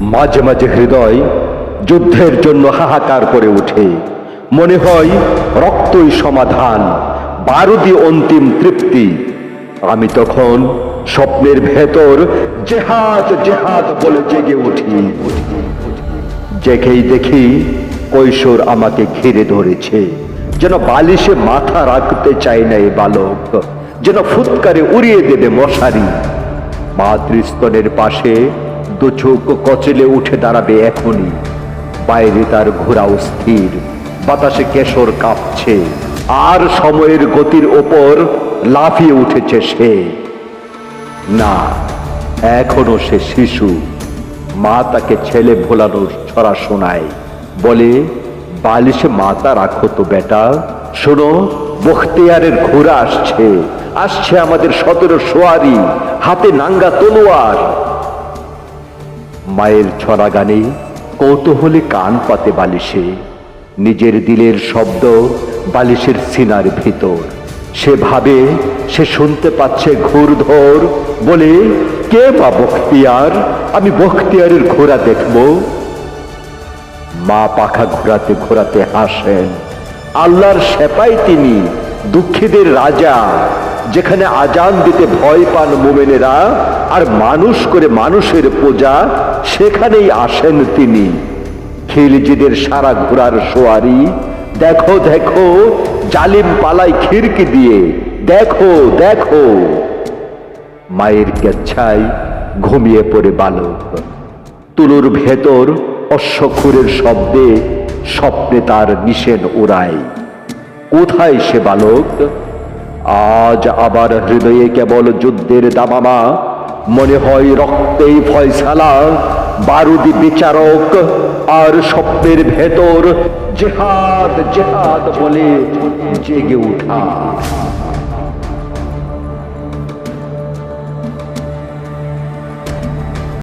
মাঝে মাঝে হৃদয় যুদ্ধের জন্য হাহাকার করে ওঠে। মনে হয় রক্তই সমাধান বারুদি অন্তিম তৃপ্তি। আমি তখন স্বপ্নের ভেতর জেহাদ জেহাদ বলে জেগে উঠি। জেগেই দেখি কৈশোর আমাকে ঘিরে ধরেছে। যেন বালিশে মাথা রাখতে চায় না এ বালক। যেন ফুৎকারে উড়িয়ে দেবে মশারি। মাতৃস্তনের পাশে দু চোখ কচলে উঠে দাঁড়াবে এখনই। বাইরে তার ঘোরাও স্থির, বাতাসে কেশর কাঁপছে। আর সময়ের গতির ওপর লাফিয়ে উঠেছে সে। না, এখনও সে শিশু। মা তাকে ছেলে ভোলানোর ছড়া শোনায়। বলে, বালিশে মাতা রাখো তো বেটা। শোনো, বখতিয়ারের ঘোড়া আসছে। আসছে আমাদের সতেরো সোয়ারি, হাতে নাঙ্গা তলোয়ার। মায়ের ছড়া গানে কৌতূহলে কান পাতে বালিশে। নিজের দিলের শব্দ বালিশের সিনার ভিতর। সে ভাবে, সে শুনতে পাচ্ছে ঘুরধর বলে, কে বা বখতিয়ার? আমি বখতিয়ারের ঘোড়া দেখব। মা পাখা ঘোরাতে ঘোরাতে হাসেন, আল্লাহর সেপাই তিনি, দুঃখীদের রাজা। যেখানে আজান দিতে ভয় পান মোমেনেরা আর মানুষ করে মানুষের পূজা, সেখানেই আসেন তিনি। খিলজিদের সারা ঘোড়ার সোয়ারি, দেখো দেখো, জালিম পালাই খিড়কি দিয়ে, দেখো দেখো। মায়ের কেচ্ছায় ঘুমিয়ে পড়ে বালক। তুলুর ভেতর অশ্বক্ষুরের শব্দে স্বপ্নে তার নিষেধ উড়ায় কোথায় সে বালক? আজ আবার হৃদয়ে কেবল যুদ্ধের দামামা। মনে হয় রক্তেই ফয়সালা, বারুদি বিচারক আর স্বপ্নের ভেতর জেহাদ জেহাদ বলে জেগে উঠা।